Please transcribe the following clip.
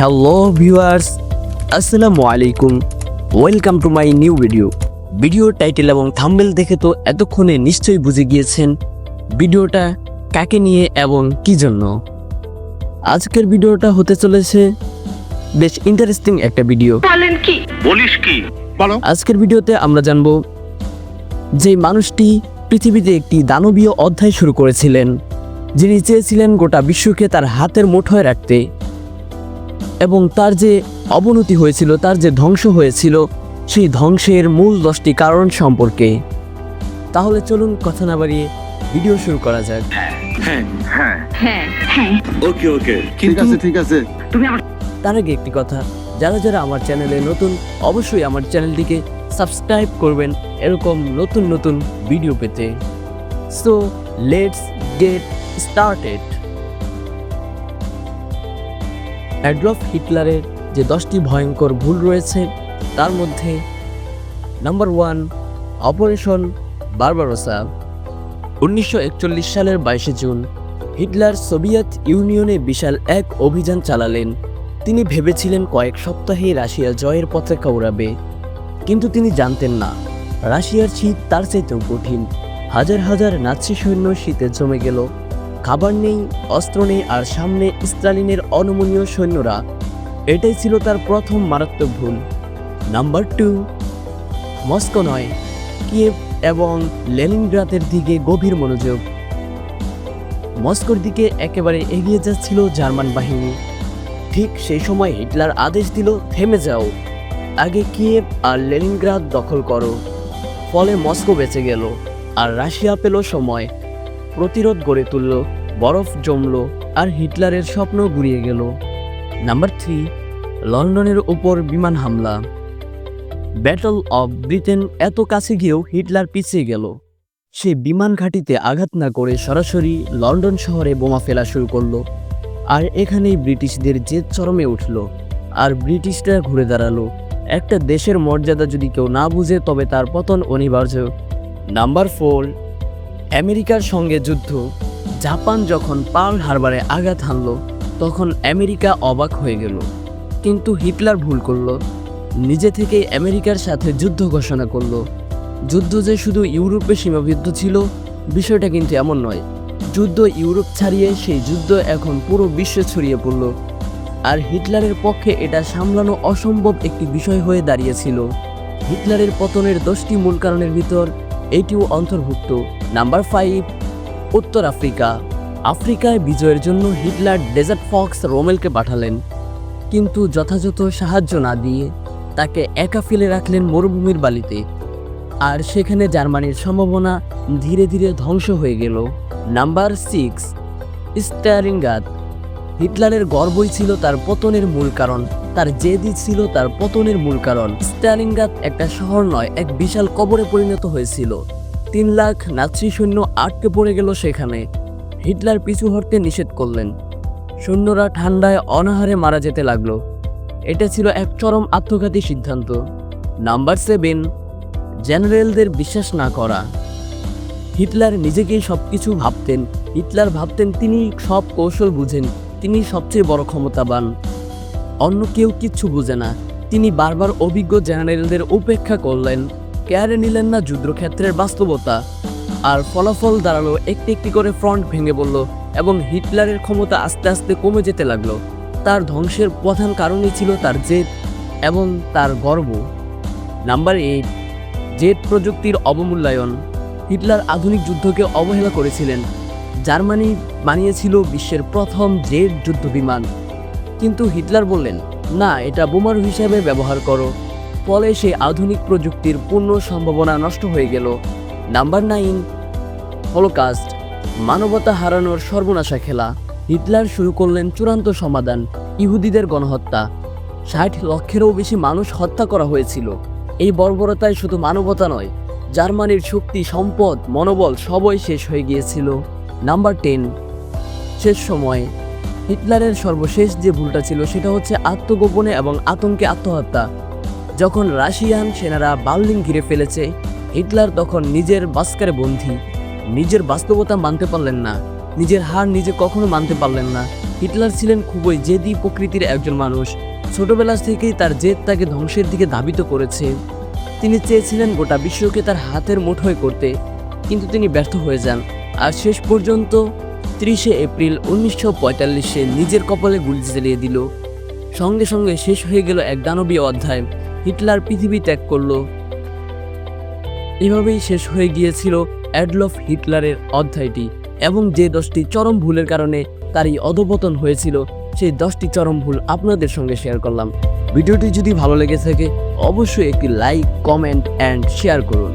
Hello viewers আসসালামু আলাইকুম welcome to my new video video title এবং থাম্বেল দেখে তো এতক্ষণে নিশ্চয়ই বুঝে গিয়েছেন ভিডিওটা কাকে নিয়ে এবং কি জন্য। আজকের ভিডিওটা হতে চলেছে বেশ ইন্টারেস্টিং একটা ভিডিও কি? বলিস কি? বলো। আজকের ভিডিওতে আমরা জানব যে মানুষটি পৃথিবীতে একটি দানবীয় অধ্যায় শুরু করেছিলেন যিনি চেয়েছিলেন গোটা বিশ্বকে তার হাতের মুঠোয় রাখতে। এবং তার যে অবনতি হয়েছিল তার যে ধ্বংস হয়েছিল সেই ধ্বংসের মূল দশটি কারণ সম্পর্কে। তাহলে চলুন কথা না বাড়িয়ে ভিডিও শুরু করা যাক। ওকে ওকে ঠিক আছে ঠিক আছে। তুমি তার আগে একটি কথা যারা যারা আমার চ্যানেলে নতুন অবশ্যই আমার চ্যানেলটিকে সাবস্ক্রাইব করবেন এরকম নতুন নতুন ভিডিও পেতে। So let's get started Adolf হিটলারের যে দশটি ভয়ঙ্কর ভুল রয়েছে, তার মধ্যে নাম্বার ওয়ান, অপারেশন বারবারোসা। উনিশশো একচল্লিশ সালের বাইশে জুন, হিটলার সোভিয়েত ইউনিয়নে বিশাল এক অভিযান চালালেন। তিনি ভেবেছিলেন কয়েক সপ্তাহে রাশিয়া জয়ের পতাকা উড়াবে কিন্তু তিনি জানতেন না, রাশিয়ার শীত তার চাইতেও কঠিন। হাজার হাজার নাৎসি সৈন্য শীতে জমে গেল। খাবার নেই, অস্ত্র নেই আর সামনে স্টালিনের অনমনীয় সৈন্যরা। এটাই ছিল তার প্রথম মারাত্মক ভুল। নাম্বার টু, মস্কো নয়, কিয়েভ এবং লেনিনগ্রাদের দিকে গভীর মনোযোগ। মস্কোর দিকে একেবারে এগিয়ে যাচ্ছিল জার্মান বাহিনী। ঠিক সেই সময় হিটলার আদেশ দিল, থেমে যাও। আগে কিয়েভ আর লেনিনগ্রাদ দখল করো। ফলে মস্কো বেঁচে গেল আর রাশিয়া পেল সময়। প্রতিরোধ গড়ে তুলল, বরফ জমল, আর হিটলারের স্বপ্ন গুড়িয়ে গেল। নাম্বার থ্রি, লন্ডনের উপর বিমান হামলা। ব্যাটল অফ ব্রিটেন এত কাছে গিয়েও হিটলার পিছিয়ে গেল। সে বিমান ঘাঁটিতে আঘাত না করে সরাসরি লন্ডন শহরে বোমা ফেলা শুরু করল, আর এখানেই ব্রিটিশদের জেদ চরমে উঠল, আর ব্রিটিশরা ঘুরে দাঁড়াল। একটা দেশের মর্যাদা যদি কেউ না বুঝে, তবে তার পতন অনিবার্য। নাম্বার ফোর আমেরিকার সঙ্গে যুদ্ধ, জাপান যখন পার্ল হারবারে আঘাত হানল, তখন আমেরিকা অবাক হয়ে গেল। কিন্তু হিটলার ভুল করল। নিজে থেকেই আমেরিকার সাথে যুদ্ধ ঘোষণা করল। যুদ্ধ যে শুধু ইউরোপে সীমাবদ্ধ ছিল, বিষয়টা কিন্তু এমন নয়। যুদ্ধ ইউরোপ ছাড়িয়ে সেই যুদ্ধ এখন পুরো বিশ্বে ছড়িয়ে পড়ল। আর হিটলারের পক্ষে এটা সামলানো অসম্ভব একটি বিষয় হয়ে দাঁড়িয়েছিল। হিটলারের পতনের দশটি মূল কারণের ভিতর এটিও অন্তর্ভুক্ত। নাম্বার ফাইভ উত্তর আফ্রিকা। আফ্রিকায় বিজয়ের জন্য হিটলার ডেজার্ট ফক্স রোমেলকে পাঠালেন। কিন্তু যথাযথ সাহায্য না দিয়ে তাকে একা ফেলে রাখলেন মরুভূমির বালিতে। আর সেখানে জার্মানির সম্ভাবনা ধীরে ধীরে ধ্বংস হয়ে গেল। নাম্বার সিক্স স্টারিংগাত হিটলারের গর্বই ছিল তার পতনের মূল কারণ, তার জেদি ছিল তার পতনের মূল কারণ। স্টালিনগাত একটা শহর নয়, এক বিশাল কবরে পরিণত হয়েছিল। তিন লাখ নাৎসি সৈন্য আটকে পড়ে গেল সেখানে। হিটলার পিছু হটতে নিষেধ করলেন। সৈন্যরা ঠান্ডায় অনাহারে মারা যেতে লাগল। এটা ছিল এক চরম আত্মঘাতী সিদ্ধান্ত। নাম্বার সেভেন, জেনারেলদের বিশ্বাস না করা। হিটলার নিজেকেই সব কিছু ভাবতেন। হিটলার ভাবতেন তিনি সব কৌশল বুঝেন। তিনি সবচেয়ে বড় ক্ষমতাবান। অন্য কেউ কিচ্ছু বুঝে না। তিনি বারবার অভিজ্ঞ জেনারেলদের উপেক্ষা করলেন। কেয়ারে নিলেন না যুদ্ধক্ষেত্রের বাস্তবতা। আর ফলাফল দাঁড়াল একটি একটি করে ফ্রন্ট ভেঙে পড়ল এবং হিটলারের ক্ষমতা আস্তে আস্তে কমে যেতে লাগল। তার ধ্বংসের প্রধান কারণই ছিল তার জেদ এবং তার গর্ব। নাম্বার এইট জেট প্রযুক্তির অবমূল্যায়ন। হিটলার আধুনিক যুদ্ধকে অবহেলা করেছিলেন। জার্মানি বানিয়েছিল বিশ্বের প্রথম জেট যুদ্ধ বিমান কিন্তু হিটলার বললেন, না, এটা বোমারু হিসাবে ব্যবহার করো। ফলে সেই আধুনিক প্রযুক্তির পূর্ণ সম্ভাবনা নষ্ট হয়ে গেল। নাম্বার নাইন, হলোকাস্ট, মানবতা হারানোর সর্বনাশা খেলা। হিটলার শুরু করলেন চূড়ান্ত সমাধান, ইহুদিদের গণহত্যা। ষাট লক্ষেরও বেশি মানুষ হত্যা করা হয়েছিল। এই বর্বরতায় শুধু মানবতা নয়, জার্মানির শক্তি, সম্পদ, মনোবল সবই শেষ হয়ে গিয়েছিল। নাম্বার টেন, শেষ সময়ে। হিটলারের সর্বশেষ যে ভুলটা ছিল সেটা হচ্ছে আত্মগোপনে এবং আতঙ্কে আত্মহত্যা। যখন রাশিয়ান সেনারা বার্লিন ঘিরে ফেলেছে, হিটলার তখন নিজের বাস্কারে বন্দী। নিজের বাস্তবতা মানতে পারলেন না। নিজের হার নিজে কখনো মানতে পারলেন না। হিটলার ছিলেন খুবই জেদি প্রকৃতির একজন মানুষ। ছোটবেলা থেকেই তার জেদ তাকে ধ্বংসের দিকে ধাবিত করেছে। তিনি চেয়েছিলেন গোটা বিশ্বকে তার হাতের মুঠোয় করতে, কিন্তু তিনি ব্যর্থ হয়ে যান। আর শেষ পর্যন্ত ত্রিশে এপ্রিল উনিশশো পঁয়তাল্লিশে নিজের কপালে গুলি চালিয়ে দিল। সঙ্গে সঙ্গে শেষ হয়ে গেল এক দানবীয় অধ্যায়। হিটলার পৃথিবী ত্যাগ করল। এভাবেই শেষ হয়ে গিয়েছিল অ্যাডলফ হিটলারের অধ্যায়টি এবং যে দশটি চরম ভুলের কারণে তার এই অধপতন হয়েছিল, সেই দশটি চরম ভুল আপনাদের সঙ্গে শেয়ার করলাম। ভিডিওটি যদি ভালো লেগে থাকে, অবশ্যই একটি লাইক, কমেন্ট অ্যান্ড শেয়ার করুন।